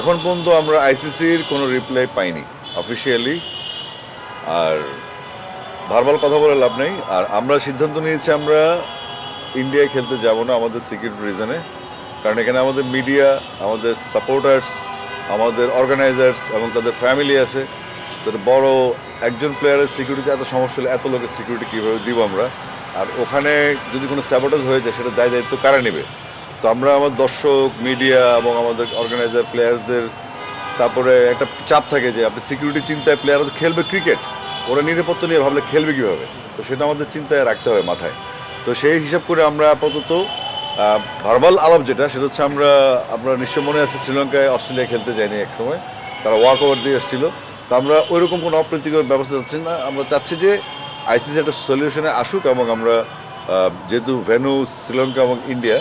এখন পর্যন্ত আমরা আইসিসির কোনো রিপ্লাই পাইনি অফিসিয়ালি আর ভারবাল কথা বলে লাভ নেই। আর আমরা সিদ্ধান্ত নিয়েছি আমরা ইন্ডিয়ায় খেলতে যাব না আমাদের সিকিউরিটি রিজনে কারণ এখানে আমাদের মিডিয়া আমাদের সাপোর্টার্স আমাদের অর্গানাইজার্স এবং তাদের ফ্যামিলি আছে। তাদের বড় একজন প্লেয়ারের সিকিউরিটি এত সমস্যা হলে এত লোকের সিকিউরিটি কীভাবে দিব আমরা? আর ওখানে যদি কোনো স্যাবোটাজ হয়ে যায়, সেটা দায় দায়িত্ব কারা নেবে? তো আমরা আমার দর্শক মিডিয়া এবং আমাদের অর্গানাইজার প্লেয়ার্সদের তারপরে একটা চাপ থাকে যে আপনি সিকিউরিটি চিন্তায় প্লেয়াররা খেলবে ক্রিকেট ওরা নিরাপত্তা নিয়ে ভাবলে খেলবে কীভাবে? তো সেটা আমাদের চিন্তায় রাখতে হবে মাথায়। তো সেই হিসাব করে আমরা আপাতত ভার্বাল আলাপ যেটা, সেটা হচ্ছে আমরা আপনার নিশ্চয় মনে আছে শ্রীলঙ্কায় অস্ট্রেলিয়া খেলতে যায়নি এক সময়, তারা ওয়াক ওভার দিয়ে এসেছিল। তো আমরা ওইরকম কোনো অপ্রীতিকর ব্যবস্থা চাচ্ছি না, আমরা চাচ্ছি যে আইসিসি একটা সলিউশনে আসুক এবং আমরা যেহেতু ভেনু শ্রীলঙ্কা এবং ইন্ডিয়া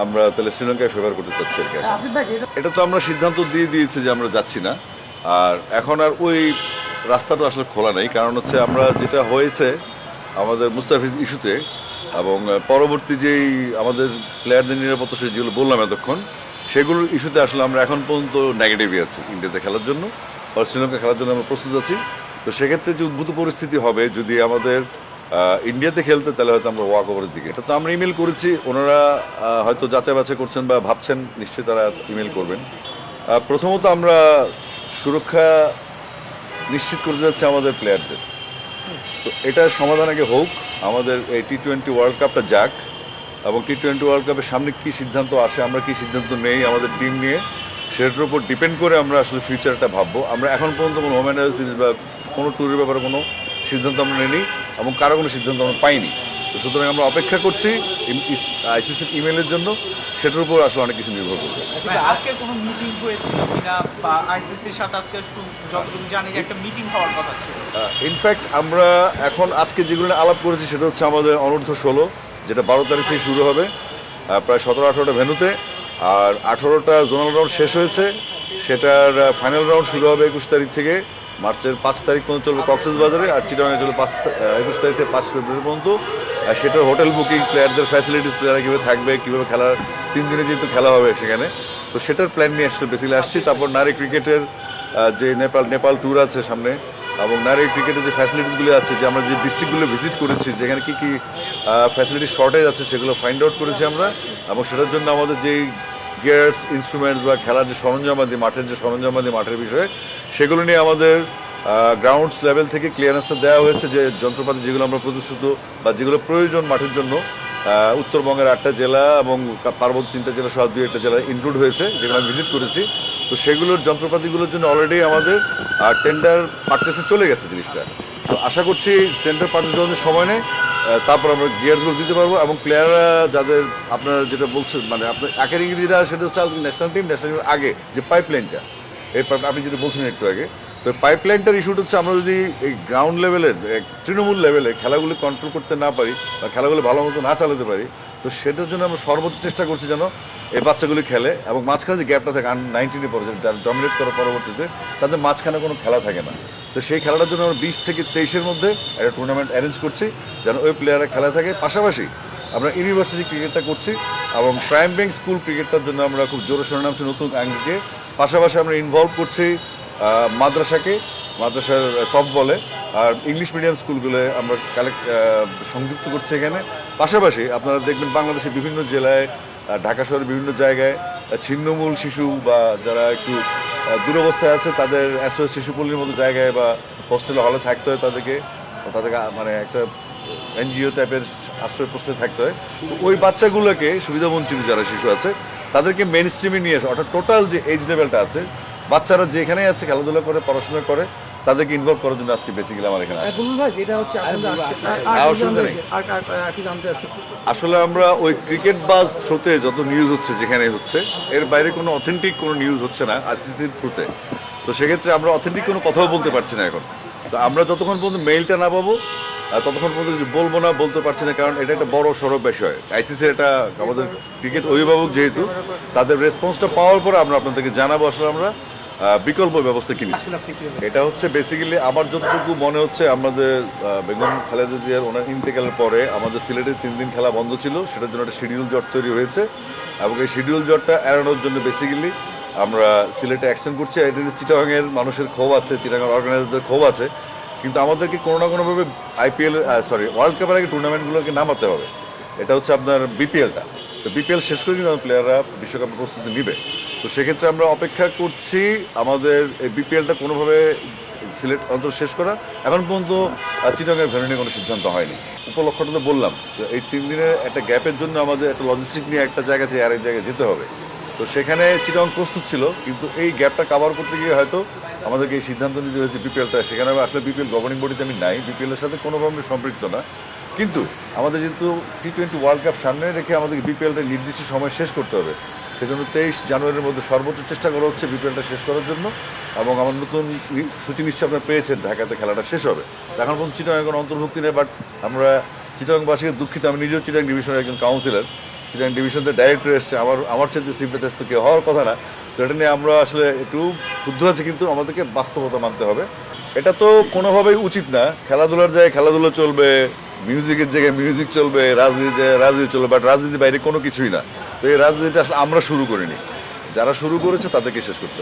আমরা তাহলে শ্রীলঙ্কায় ফেভার করতে চাচ্ছি আর কি এটা তো আমরা সিদ্ধান্ত দিয়ে দিয়েছি যে আমরা যাচ্ছি না। আর এখন আর ওই রাস্তাটা আসলে খোলা নেই। কারণ হচ্ছে আমরা যেটা হয়েছে আমাদের মুস্তাফিজ ইস্যুতে এবং পরবর্তী যেই আমাদের প্লেয়ারদের নিরাপত্তা সে যেগুলো বললাম এতক্ষণ সেগুলোর ইস্যুতে আসলে আমরা এখন পর্যন্ত নেগেটিভই আছি ইন্ডিয়াতে খেলার জন্য। আর শ্রীলঙ্কা খেলার জন্য আমরা প্রস্তুত আছি। তো সেক্ষেত্রে যে উদ্ভূত পরিস্থিতি হবে যদি আমাদের ইন্ডিয়াতে খেলতে, তাহলে হয়তো আমরা ওয়াক ওভারের দিকে। এটা তো আমরা ইমেল করেছি, ওনারা হয়তো যাচাই বাছাই করছেন বা ভাবছেন, নিশ্চয়ই তারা ইমেল করবেন। প্রথমত আমরা সুরক্ষা নিশ্চিত করতে যাচ্ছি আমাদের প্লেয়ারদের তো এটার সমাধান আগে হোক, আমাদের এই টি টোয়েন্টি ওয়ার্ল্ড কাপটা যাক, এবং টি টোয়েন্টি ওয়ার্ল্ড কাপের সামনে কী সিদ্ধান্ত আসে, আমরা কী সিদ্ধান্ত নেই আমাদের টিম নিয়ে, সেটার উপর ডিপেন্ড করে আমরা আসলে ফিউচারটা ভাববো। আমরা এখন পর্যন্ত কোনো হোম সিরিজ বা কোনো ট্যুরের ব্যাপারে কোনো সিদ্ধান্ত আমরা নেই এবং কারও কোনো সিদ্ধান্ত আমরা পাইনি। তো সুতরাং আমরা অপেক্ষা করছি আইসিসির ইমেলের জন্য। সেটার উপর আসলে অনেক কিছু নির্ভর করবে। ভাই, আজকে কোনো মিটিং হয়েছিল কিনা বা আইসিসির সাথে আজকে যতটুকু জানি একটা মিটিং হওয়ার কথা ছিল। ইনফ্যাক্ট আমরা এখন আজকে যেগুলো আলাপ করেছি সেটা হচ্ছে আমাদের অনূর্ধ্ব ষোলো যেটা বারো তারিখ থেকে শুরু হবে। প্রায় সতেরো আঠেরোটা ভেনুতে আর আঠেরোটা জোনাল রাউন্ড শেষ হয়েছে। সেটার ফাইনাল রাউন্ড শুরু হবে একুশ তারিখ থেকে। মার্চের পাঁচ তারিখ পর্যন্ত চলবে কক্সেস বাজারে আর চিটাগাঙে চলবে পাঁচ একুশ তারিখ থেকে পাঁচ ফেব্রুয়ারি পর্যন্ত। আর সেটার হোটেল বুকিং প্লেয়ারদের ফ্যাসিলিটিস প্লেয়াররা কীভাবে থাকবে, কীভাবে খেলার তিন দিনে যেহেতু খেলা হবে সেখানে, তো সেটার প্ল্যান নিয়ে আসলে বেসিক্যালি আসছি। তারপর নারী ক্রিকেটের যে নেপাল নেপাল ট্যুর আছে সামনে, এবং নারী ক্রিকেটের যে ফ্যাসিলিটিসগুলো আছে, যে আমরা যে ডিস্ট্রিক্টগুলো ভিজিট করেছি, যেখানে কী কী ফ্যাসিলিটি শর্টেজ আছে, সেগুলো ফাইন্ড আউট করেছি আমরা। এবং সেটার জন্য আমাদের যেই গিয়ার্স ইনস্ট্রুমেন্টস বা খেলার যে সরঞ্জামাদি মাঠের যে সরঞ্জামাদি মাঠের বিষয়ে সেগুলো নিয়ে আমাদের গ্রাউন্ডস লেভেল থেকে ক্লিয়ারেন্সটা দেওয়া হয়েছে যে যন্ত্রপাতি যেগুলো আমরা প্রতিশ্রুত বা যেগুলো প্রয়োজন মাঠের জন্য উত্তরবঙ্গের আটটা জেলা এবং পার্বত্য তিনটা জেলা সহ দুই একটা জেলা ইনক্লুড হয়েছে, যেগুলো আমি ভিজিট করেছি। তো সেগুলোর যন্ত্রপাতিগুলোর জন্য অলরেডি আমাদের টেন্ডার পার্চেসে চলে গেছে জিনিসটা। তো আশা করছি টেন্ডার পার্চেস সময় নেই তারপর আমরা গিয়ার্সগুলো দিতে পারব এবং প্লেয়াররা যাদের আপনারা যেটা বলছেন মানে আপনার একের ইংরেজিরা সেটা হচ্ছে ন্যাশনাল টিম ন্যাশনাল টিমের আগে যে পাইপলাইনটা এই আপনি যেটা বলছেন একটু আগে, তো পাইপলাইনটার ইস্যুটা হচ্ছে আমরা যদি এই গ্রাউন্ড লেভেলের তৃণমূল লেভেলে খেলাগুলো কন্ট্রোল করতে না পারি বা খেলাগুলো ভালো মতো না চালাতে পারি, তো সেটার জন্য আমরা সর্বোচ্চ চেষ্টা করছি যেন এই বাচ্চাগুলি খেলে এবং মাঝখানে যে গ্যাপটা থাকে নাইনটিনে পরে ডমিনেট করার পরবর্তীতে তাদের মাঝখানে কোনো খেলা থাকে না। তো সেই খেলাটার জন্য আমরা বিশ থেকে তেইশের মধ্যে একটা টুর্নামেন্ট অ্যারেঞ্জ করছি, যেন ওই প্লেয়াররা খেলা থাকে। পাশাপাশি আমরা ইউনিভার্সিটি ক্রিকেটটা করছি এবং প্রাইম ব্যাংক স্কুল ক্রিকেটটার জন্য আমরা খুব জোরে সোরে নামছি নতুন আঙ্গিকে পাশাপাশি আমরা ইনভলভ করছি মাদ্রাসাকে, মাদ্রাসার সফট বলে আর ইংলিশ মিডিয়াম স্কুলগুলো আমরা কালেক্ট সংযুক্ত করছি এখানে। পাশাপাশি আপনারা দেখবেন বাংলাদেশের বিভিন্ন জেলায় ঢাকা শহরের বিভিন্ন জায়গায় ছিন্নমূল শিশু বা যারা একটু দুরবস্থায় আছে, তাদের এসওএস শিশুপল্লীর মতো জায়গায় বা হোস্টেলে হলে থাকতে হয় তাদেরকে। তাদেরকে মানে একটা এনজিও টাইপের আশ্রয় প্রশ্রয় থাকতে হয়। তো ওই বাচ্চাগুলোকে সুবিধাবঞ্চিত যারা শিশু আছে তাদেরকে মেন স্ট্রিমে নিয়ে আসে অর্থাৎ টোটাল যে এজ লেভেলটা আছে বাচ্চারা যেখানেই আছে খেলাধুলা করে পড়াশোনা করে তাদেরকে ইনভলভ করার জন্য আজকে বেসিক্যালি আমার এখানে আসলে আমরা ওই ক্রিকেট বাজ থ্রুতে যত নিউজ হচ্ছে যেখানে হচ্ছে এর বাইরে কোনো অথেন্টিক কোনো নিউজ হচ্ছে না আইসিসির থ্রুতে তো সেক্ষেত্রে আমরা অথেন্টিক কোনো কথাও বলতে পারছি না এখন। তো আমরা যতক্ষণ পর্যন্ত মেইলটা না পাবো ততক্ষণ পর্যন্ত কিছু বলব না বলতে পারছি না কারণ এটা একটা বড় সড়ক বিষয়। আইসিসির এটা আমাদের ক্রিকেট অভিভাবক যেহেতু তাদের রেসপন্সটা পাওয়ার পরে আমরা আপনাদেরকে জানাব আসলে আমরা বিকল্প ব্যবস্থা কিনি এটা হচ্ছে বেসিক্যালি আমার যতটুকু মনে হচ্ছে আমাদের বেগম খালেদা জিয়ার ওনার ইন্তেকালের পরে আমাদের সিলেটে তিন দিন খেলা বন্ধ ছিল সেটার জন্য একটা শিডিউল জট তৈরি হয়েছে। এবং এই শিডিউল জটটা এড়ানোর জন্য বেসিক্যালি আমরা সিলেটে এক্সটেন্ড করছি। এটা চিটাগাংয়ের মানুষের ক্ষোভ আছে চিটাগাং অর্গানাইজারদের ক্ষোভ আছে। কিন্তু আমাদেরকে কোনো না কোনোভাবে আইপিএল সরি ওয়ার্ল্ড কাপের আগে টুর্নামেন্টগুলোকে নামাতে হবে। এটা হচ্ছে আপনার বিপিএলটা তো বিপিএল শেষ করে কিন্তু আমাদের প্লেয়াররা বিশ্বকাপের প্রস্তুতি নিবে। তো সেক্ষেত্রে আমরা অপেক্ষা করছি আমাদের এই বিপিএলটা কোনোভাবে সিলেক্ট অঞ্চল শেষ করা। এখন পর্যন্ত চিটাগাংয়ের ভেন্যু নিয়ে কোনো সিদ্ধান্ত হয়নি। উপলক্ষটা তো বললাম তো এই তিন দিনের একটা গ্যাপের জন্য আমাদের একটা লজিস্টিক নিয়ে একটা জায়গা থেকে আরেক জায়গায় যেতে হবে। তো সেখানে চিটাং প্রস্তুত ছিল, কিন্তু এই গ্যাপটা কাভার করতে গিয়ে হয়তো আমাদেরকে এই সিদ্ধান্ত নিতে হয়েছে বিপিএলটা সেখানে আসলে বিপিএল গভর্নিং বডিতে আমি নাই। বিপিএলের সাথে কোনোভাবে সম্পৃক্ত না। কিন্তু আমাদের যেহেতু টি টোয়েন্টি ওয়ার্ল্ড কাপ সামনে রেখে আমাদেরকে বিপিএলটা নির্দিষ্ট সময় শেষ করতে হবে, সেজন্য তেইশ জানুয়ারির মধ্যে সর্বোচ্চ চেষ্টা করা হচ্ছে বিপিএলটা শেষ করার জন্য এবং আমার নতুন সূচি নিশ্চয় আপনারা পেয়েছেন, ঢাকাতে খেলাটা শেষ হবে। এখন পর্যন্ত চিটাং এখন অন্তর্ভুক্তি নেই বাট আমরা চিটাংবাসীকে দুঃখিত। আমি নিজেও চিটাং ডিভিশনের একজন কাউন্সিলর চিটাং ডিভিশনের ডাইরেক্টর এসছে। আমার আমার চাইতে সিম্পেথেস তো কেউ হওয়ার কথা না। তো এটা নিয়ে আমরা আসলে একটু ক্ষুদ্ধ আছি, কিন্তু আমাদেরকে বাস্তবতা মানতে হবে। এটা তো কোনোভাবেই উচিত না। খেলাধুলার জায়গায় খেলাধুলা চলবে, মিউজিকের জায়গায় মিউজিক চলবে রাজনীতি জায়গায় রাজনীতি চলবে বাট রাজনীতির বাইরে কোনো কিছুই না। তো এই রাজনীতিটা আসলে আমরা শুরু করিনি। যারা শুরু করেছে তাদেরকে শেষ করতে হবে।